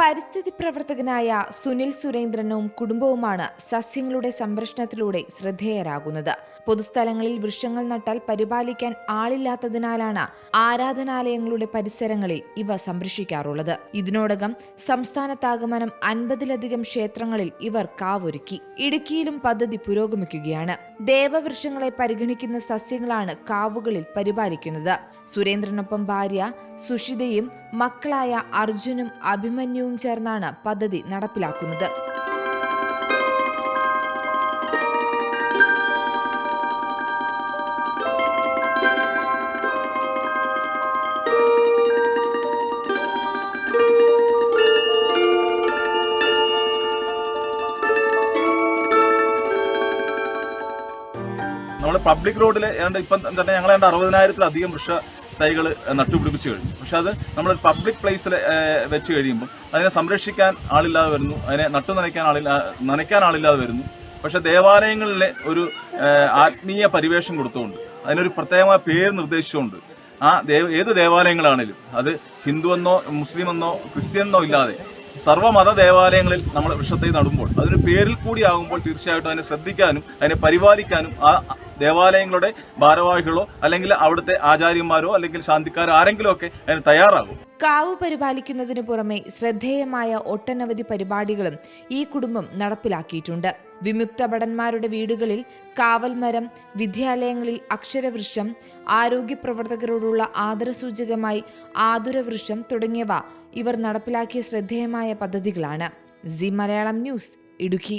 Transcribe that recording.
പരിസ്ഥിതി പ്രവർത്തകനായ സുനിൽ സുരേന്ദ്രനും കുടുംബവുമാണ് സസ്യങ്ങളുടെ സംരക്ഷണത്തിലൂടെ ശ്രദ്ധേയരാകുന്നത്. പൊതുസ്ഥലങ്ങളിൽ വൃക്ഷങ്ങൾ നട്ടാൽ പരിപാലിക്കാൻ ആളില്ലാത്തതിനാലാണ് ആരാധനാലയങ്ങളുടെ പരിസരങ്ങളിൽ ഇവ സംരക്ഷിക്കാറുള്ളത്. ഇതിനോടകം സംസ്ഥാനത്താകമാനം അൻപതിലധികം ക്ഷേത്രങ്ങളിൽ ഇവർ കാവൊരുക്കി. ഇടുക്കിയിലും പദ്ധതി പുരോഗമിക്കുകയാണ്. ദേവവൃക്ഷങ്ങളെ പരിഗണിക്കുന്ന സസ്യങ്ങളാണ് കാവുകളിൽ പരിപാലിക്കുന്നത്. സുരേന്ദ്രനൊപ്പം ഭാര്യ സുഷിതയും മക്കളായ അർജുനും അഭിമന്യുവും ചേർന്നാണ് പദ്ധതി നടപ്പിലാക്കുന്നത്. നമ്മൾ പബ്ലിക് റോഡിൽ ഏതാണ്ട് ഇപ്പം തന്നെ ഞങ്ങൾ ഏതാണ്ട് അറുപതിനായിരത്തിലധികം വൃക്ഷ തൈകൾ നട്ടുപിടിപ്പിച്ചു കഴിഞ്ഞു. പക്ഷെ അത് നമ്മൾ പബ്ലിക് പ്ലേസിൽ വെച്ച് കഴിയുമ്പോൾ അതിനെ സംരക്ഷിക്കാൻ ആളില്ലാതെ വരുന്നു. അതിനെ നട്ടു നനയ്ക്കാൻ ആളില്ലാ നനയ്ക്കാൻ ആളില്ലാതെ വരുന്നു. പക്ഷെ ദേവാലയങ്ങളിലെ ഒരു ആത്മീയ പരിവേഷം കൊടുത്തുകൊണ്ട് അതിനൊരു പ്രത്യേകമായ പേര് നിർദ്ദേശിച്ചുകൊണ്ട് ആ ദേവ ഏത് ദേവാലയങ്ങളാണേലും അത് ഹിന്ദുവെന്നോ മുസ്ലിമെന്നോ ക്രിസ്ത്യനെന്നോ ഇല്ലാതെ സർവമത ദേവാലയങ്ങളിൽ നമ്മൾ വൃക്ഷത്തൈ നടുമ്പോൾ അതിന് പേരിൽ കൂടി ആകുമ്പോൾ തീർച്ചയായിട്ടും അതിനെ ശ്രദ്ധിക്കാനും അതിനെ പരിപാലിക്കാനും ആ ദേവാലയങ്ങളുടെ ഭാരവാഹികളോ അല്ലെങ്കിൽ അവിടുത്തെ ആചാര്യന്മാരോ അല്ലെങ്കിൽ ശാന്തിക്കാരോ ആരെങ്കിലും ഒക്കെ അതിന് തയ്യാറാകും. കാവ് പരിപാലിക്കുന്നതിനു പുറമെ ശ്രദ്ധേയമായ ഒട്ടനവധി പരിപാടികളും ഈ കുടുംബം നടപ്പിലാക്കിയിട്ടുണ്ട്. വിമുക്ത ഭടന്മാരുടെ വീടുകളിൽ കാവൽമരം വിദ്യാലയങ്ങളിൽ അക്ഷരവൃക്ഷം ആരോഗ്യ പ്രവർത്തകരോടുള്ള ആദരസൂചകമായി ആതുരവൃക്ഷം തുടങ്ങിയവ ഇവർ നടപ്പിലാക്കിയ ശ്രദ്ധേയമായ പദ്ധതികളാണ്. C Malayalam news Idukki.